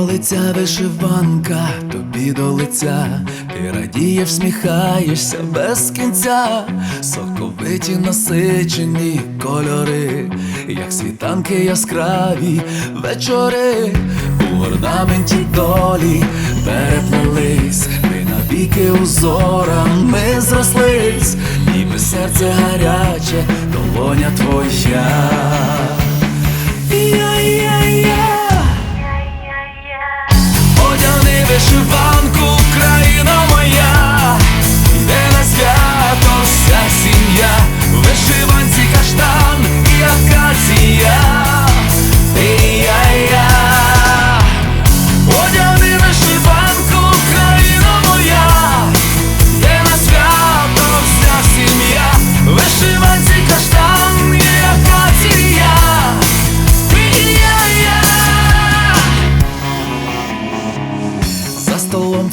Лиця вишиванка, тобі до лиця, ти радієш, всміхаєшся без кінця, соковиті насичені кольори, як світанки яскраві вечори, у орнаменті долі переплелись, ми навіки узорами зрослись, ніби серце гаряче,